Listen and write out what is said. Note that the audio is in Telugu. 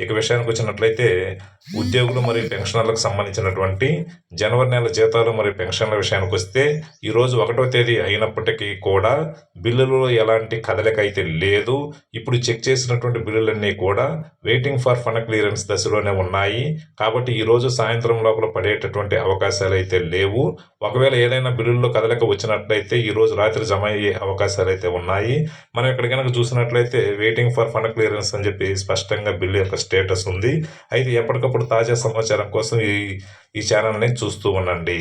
ఇక విషయానికి వచ్చినట్లయితే ఉద్యోగులు మరియు పెన్షనర్లకు సంబంధించినటువంటి జనవరి నెల జీతాలు మరియు పెన్షన్ల విషయానికి వస్తే ఈరోజు ఒకటో తేదీ అయినప్పటికీ కూడా బిల్లులలో ఎలాంటి కదలిక అయితే లేదు. ఇప్పుడు చెక్ చేసినటువంటి బిల్లులన్నీ కూడా వెయిటింగ్ ఫర్ ఫండ్ క్లియరెన్స్ దశలోనే ఉన్నాయి. కాబట్టి ఈరోజు సాయంత్రం లోపల పడేటటువంటి అవకాశాలు అయితే లేవు. ఒకవేళ ఏదైనా బిల్లుల్లో కదలిక వచ్చినట్లయితే ఈరోజు రాత్రి జమ అయ్యే అవకాశాలు అయితే ఉన్నాయి. మనం ఇక్కడ కనుక చూసినట్లయితే వెయిటింగ్ ఫర్ ఫండ్ క్లియరెన్స్ అని చెప్పి స్పష్టంగా బిల్లు యొక్క స్టేటస్ ఉంది. అయితే ఎప్పటికప్పుడు తాజా సమాచారం కోసం ఈ ఈ ఛానల్ని చూస్తూ ఉండండి.